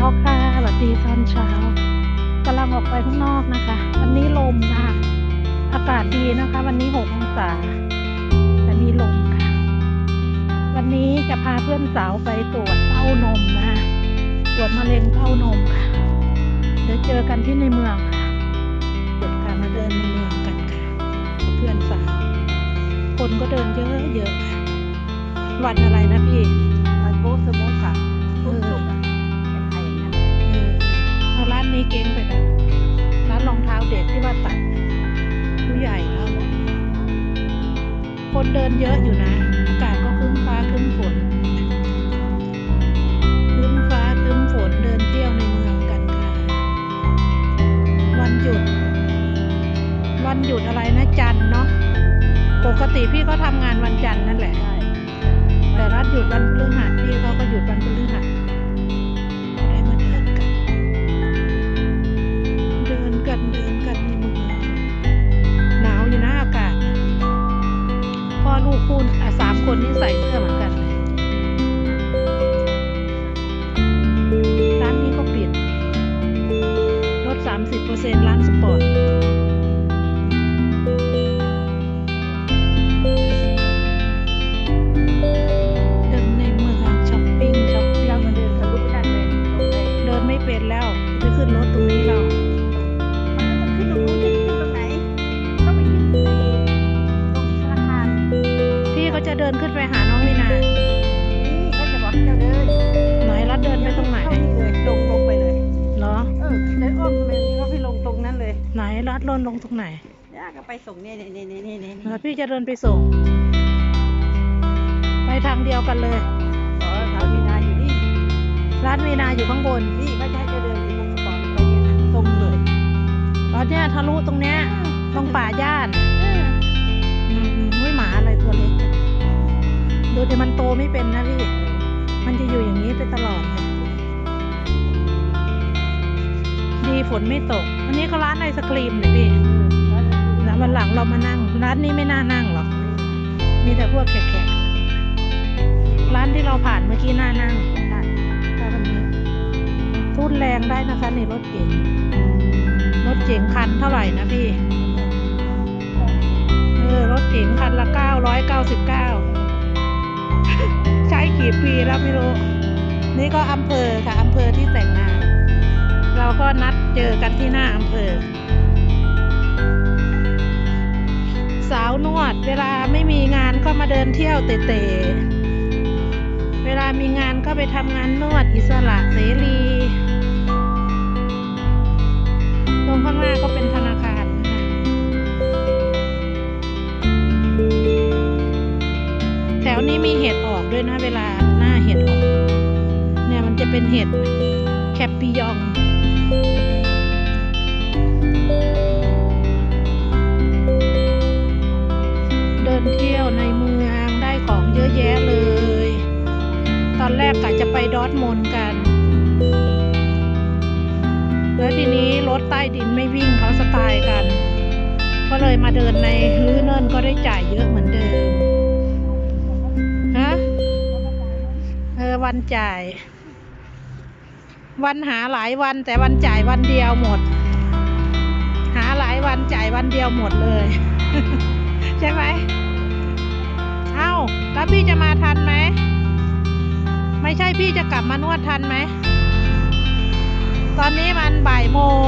ค่ะสวัสดีตอนเช้ากำลังออกไปข้างนอกนะคะ วันนี้ลมนะคะอากาศดีนะคะ วันนี้หกองศาแต่มีลมค่ะ วันนี้จะพาเพื่อนสาวไปตรวจเต้านมนะคะตรวจมะเร็งเต้านมค่ะ เดี๋ยวเจอกันที่ในเมืองค่ะเดี๋ยวการมาเดินในเมืองกันค่ะ เพื่อนสาว คนก็เดินเยอะเยอะๆค่ะวันอะไรนะพี่มันโบ๊ทสมุกค่ะทุกสุก เอาร้านนี้เก่งไปแล้วร้านรองเท้าเด็กที่ว่าตัดผู้ใหญ่แล้วคนเดินเยอะอยู่นะ อากาศก็ครึ้มฟ้าครึ้มฝนครึ้มฟ้าครึ้มฝนเดินเที่ยวในเมืองกันค่ะ วันหยุด วันหยุดอะไรนะจันเนาะ ปกติพี่ก็ทำงานวันจันทร์นั่นแหละ ดินขึ้นไปหาน้องวินานี่เขาจะบอกให้เราเดินไหนรัดเดินไปตรงไหนเข้านี่เลยลงลงไปเลย เหรอ เออเลยอ้อมไปเขาไปลงตรงนั้นเลยไหนรัดลนลงตรงไหน ย่าก็ไปส่งเนี่ยเนี่ยเนี่ยเนี่ยเนี่ยแล้วพี่จะเดินไปส่ง ไปทางเดียวกันเลยอ๋อสาวมีนาอยู่นี่ร้านวีนาอยู่ข้างบนนี่เขาจะให้จะเดินอยู่ตรงสปอร์ตไปเนี่ยตรงเลยแล้วเนี่ยทะลุตรงเนี้ยตรงป่าย่านเอออื ไม่เป็นนะพี่ มันจะอยู่อย่างนี้ไปตลอดเลยดีฝนไม่ตกวันนี้เขาร้านไอศครีมเนี่ยพี่แล้ววันหลังเรามานั่ง ร้านนี้ไม่น่านั่งหรอก มีแต่พวกแขกๆร้านที่เราผ่านเมื่อกี้น่านั่งค่ะถ้าวันนี้ทุนแรงได้นะคะในรถเก๋ง รถเก๋งคันเท่าไหร่นะพี่ เออ รถเก๋งคันละเก้าร้อยเก้าสิบเก้า กี่ปีแล้วไม่รู้ นี่ก็อำเภอค่ะอำเภอที่แต่งงาน เราก็นัดเจอกันที่หน้าอำเภอ สาวนวดเวลาไม่มีงานก็มาเดินเที่ยวเตะๆเวลามีงานก็ไปทำงานนวดอิสระเสรี ตรงข้างหน้าก็เป็น เห็ดออกเนี่ยมันจะเป็นเห็ดแคปปิยองเดินเที่ยวในเมืองได้ของเยอะแยะเลย ตอนแรกกะจะไปดอทมนกัน แล้วทีนี้รถใต้ดินไม่วิ่งเขาสไตล์กัน ก็เลยมาเดินในลื้อเนินก็ได้จ่ายเยอะเหมือนเดิม วันจ่าย วันหาหลายวันแต่วันจ่ายวันเดียวหมด หาหลายวันจ่ายวันเดียวหมดเลย ใช่ไหมเอ้าแล้วพี่จะมาทันไหมไม่ใช่พี่จะกลับมานวดทันไหมตอนนี้มันบ่ายโมง